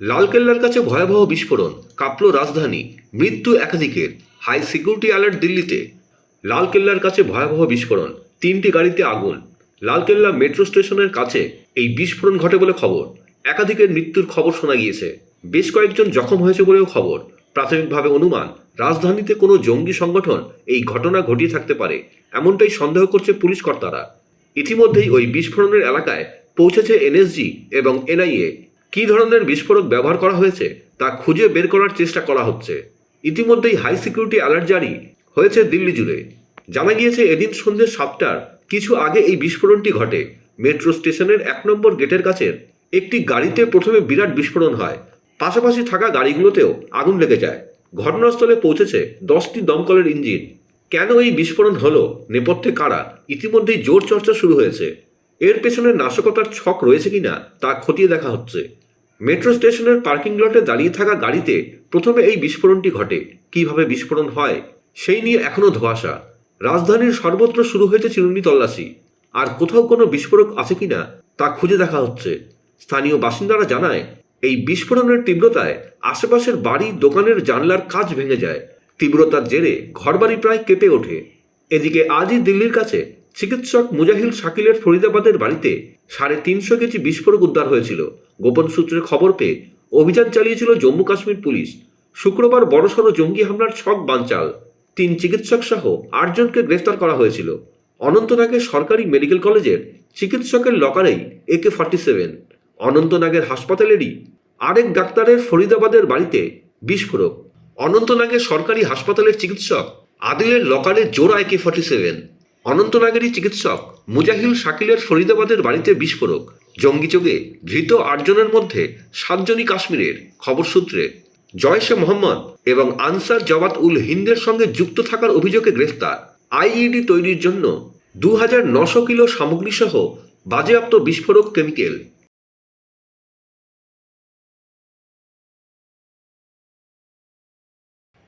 লালকেল্লার কাছে ভয়াবহ বিস্ফোরণ, কাঁপল রাজধানী, মৃত্যু একাধিকের। হাই সিকিউরিটি অ্যালার্ট দিল্লিতে। লালকেল্লার কাছে ভয়াবহ বিস্ফোরণ, তিনটি গাড়িতে আগুন। লালকেল্লা মেট্রো স্টেশনের কাছে এই বিস্ফোরণ ঘটে বলে খবর। একাধিকের মৃত্যুর খবর শোনা গিয়েছে। বেশ কয়েকজন জখম হয়েছে বলেও খবর। প্রাথমিকভাবে অনুমান, রাজধানীতে কোনো জঙ্গি সংগঠন এই ঘটনা ঘটিয়ে থাকতে পারে, এমনটাই সন্দেহ করছে পুলিশ কর্তারা। ইতিমধ্যেই ওই বিস্ফোরণের এলাকায় পৌঁছেছে এনএসজি এবং এনআইএ। কী ধরনের বিস্ফোরক ব্যবহার করা হয়েছে তা খুঁজে বের করার চেষ্টা করা হচ্ছে। ইতিমধ্যেই হাই সিকিউরিটি অ্যালার্ট জারি হয়েছে দিল্লি জুড়ে। জানা গিয়েছে এদিন সন্ধ্যে সাতটার কিছু আগে এই বিস্ফোরণটি ঘটে। মেট্রো স্টেশনের এক নম্বর গেটের কাছে একটি গাড়িতে প্রথমে বিরাট বিস্ফোরণ হয়। পাশাপাশি থাকা গাড়িগুলোতেও আগুন লেগে যায়। ঘটনাস্থলে পৌঁছেছে দশটি দমকলের ইঞ্জিন। কেন এই বিস্ফোরণ হলো, নেপথ্যে কারা? ইতিমধ্যেই জোর চর্চা শুরু হয়েছে। এর পেছনে নাশকতার ছক রয়েছে কিনা তা খতিয়ে দেখা হচ্ছে। মেট্রো স্টেশনের পার্কিং লটে দাঁড়িয়ে থাকা গাড়িতে প্রথমে এই বিস্ফোরণটি ঘটে। কীভাবে বিস্ফোরণ হয়, সেই নিয়ে এখনও ধোঁয়াশা। রাজধানীর সর্বত্র শুরু হয়েছে চিরুনি তল্লাশি। আর কোথাও কোনো বিস্ফোরক আছে কিনা তা খুঁজে দেখা হচ্ছে। স্থানীয় বাসিন্দারা জানায়, এই বিস্ফোরণের তীব্রতায় আশেপাশের বাড়ি, দোকানের জানলার কাজ ভেঙে যায়। তীব্রতার জেরে ঘরবাড়ি প্রায় কেঁপে ওঠে। এদিকে আজই দিল্লির কাছে চিকিৎসক মুজাহিল শাকিলের ফরিদাবাদের বাড়িতে সাড়ে তিনশো কেজি বিস্ফোরক উদ্ধার হয়েছিল। গোপন সূত্রে খবর পেয়ে অভিযান চালিয়েছিল জম্মু কাশ্মীর পুলিশ। শুক্রবার বড়সড় জঙ্গি হামলার ছক বানচাল। তিন চিকিৎসক সহ আটজনকে গ্রেফতার করা হয়েছিল। অনন্তনাগের সরকারি মেডিকেল কলেজের চিকিৎসকের লকারেই একে ফর্টি সেভেন। অনন্তনাগের হাসপাতালেরই আরেক ডাক্তারের ফরিদাবাদের বাড়িতে বিস্ফোরক। অনন্তনাগের সরকারি হাসপাতালের চিকিৎসক আদিলের লকারে জোড়া একে ফর্টি সেভেন। অনন্তনাগেরই চিকিৎসক মুজাহিল শাকিলের ফরিদাবাদের বাড়িতে বিস্ফোরক। জঙ্গি চোগে ধৃত আটজনের মধ্যে সাতজনই কাশ্মীরের, খবর সূত্রে। জয়শে মোহাম্মদ এবং আনসার জবাত উল হিন্দের সঙ্গে যুক্ত থাকার অভিযোগে গ্রেফতার। আইইডি তৈরির জন্য দু হাজার নশো কিলো সামগ্রী সহ বাজেয়াপ্ত বিস্ফোরক কেমিক্যাল।